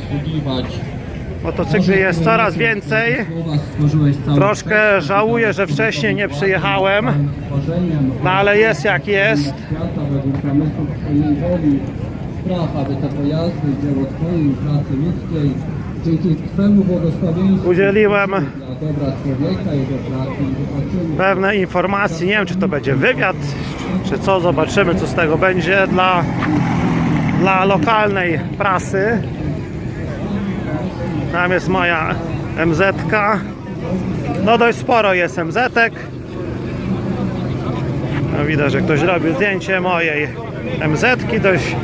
posługiwać. Motocykli jest coraz więcej. Troszkę żałuję, że wcześniej nie przyjechałem, no ale jest jak jest. Udzieliłem pewne informacje. Nie wiem, czy to będzie wywiad, czy co. Zobaczymy, co z tego będzie dla, dla lokalnej prasy. Tam jest moja MZ. -ka. No dość sporo jest MZ. No, widać, że ktoś robił zdjęcie mojej MZ. -ki. Dość,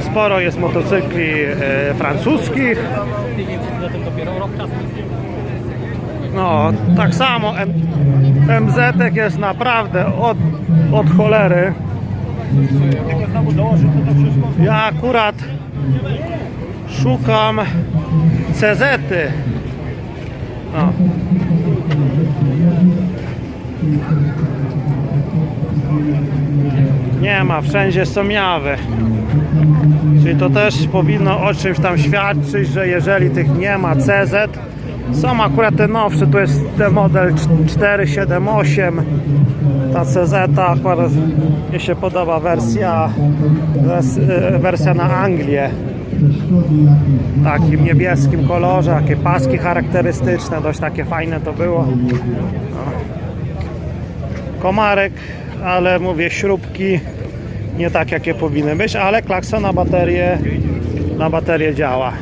sporo jest motocykli e, francuskich. No, tak samo MZ jest naprawdę od, od cholery. Ja akurat szukam CZ. -y. No. Nie ma, wszędzie są jawy. Czyli to też powinno o czymś tam świadczyć, że jeżeli tych nie ma CZ, są akurat te nowsze, tu jest ten model 478, ta CZ, akurat mi się podoba wersja, wers- e, wersja na Anglię, takim niebieskim kolorze, takie paski charakterystyczne, dość takie fajne to było. No. Komarek, ale mówię śrubki nie tak jakie powinny być, ale klakson na baterię na baterię działa.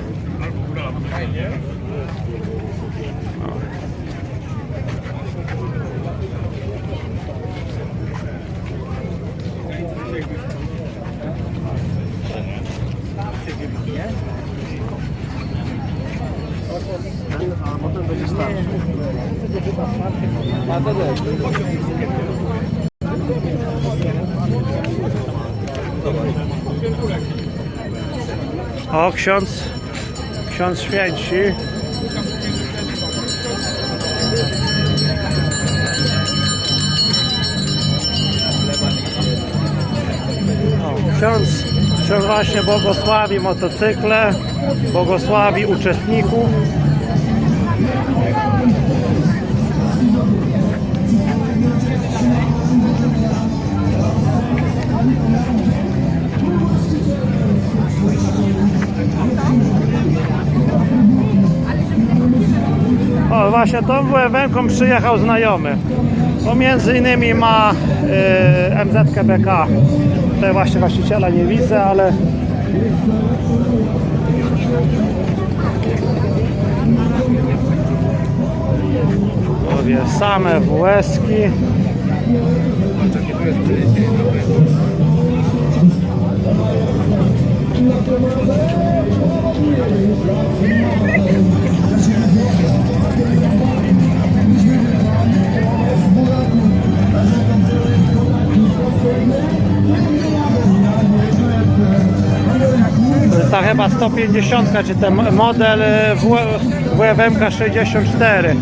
O, ksiądz, ksiądz święci. Ksiądz, ksiądz właśnie błogosławi motocykle, błogosławi uczestników. Właśnie tą WM-ką przyjechał znajomy. Bo między innymi ma y, MZ BK. Tutaj właśnie właściciela nie widzę, ale Mówię, same WS-ki. Chyba 150, czy ten model W- WFMK 64.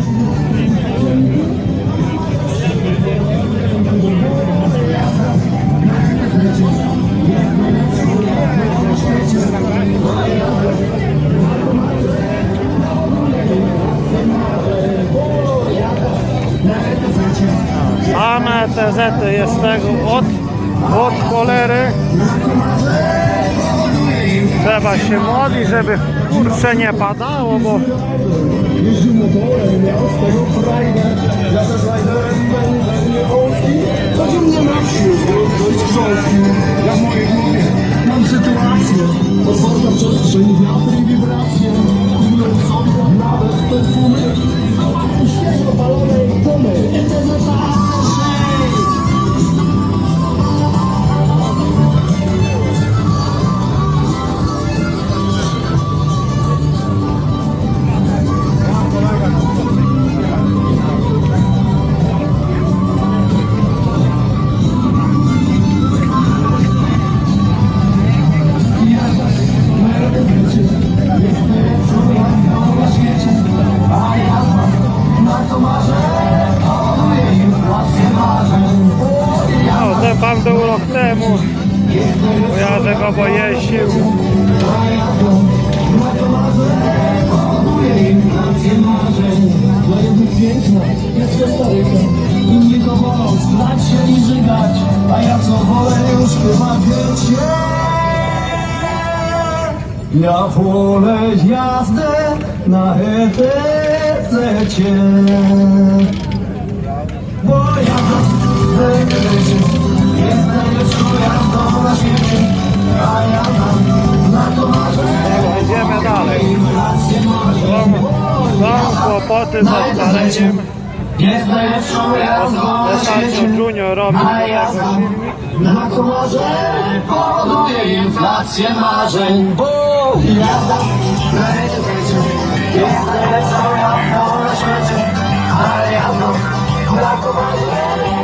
Same zety jest tego od, od cholery. Trzeba się modlić, żeby kurcze nie padało, bo Otwarta przestrzeń, i wibracje. Sobie nawet perfumy Kojarzę go, bo jeździł. Piękna, jest to Inni to wolą znać się i żygać A ja co wolę już chyba wiecie Ja wolę jazdę na ETC Bo ja chcę jazdą Idziemy dalej. Są kłopoty z odpaleniem. Jazdą Ostatnio Junior robił tego filmik. na komorze Powoduje inflację marzeń jazda na ETC Jest najlepszą jazdą na świecie A ja znam na komorze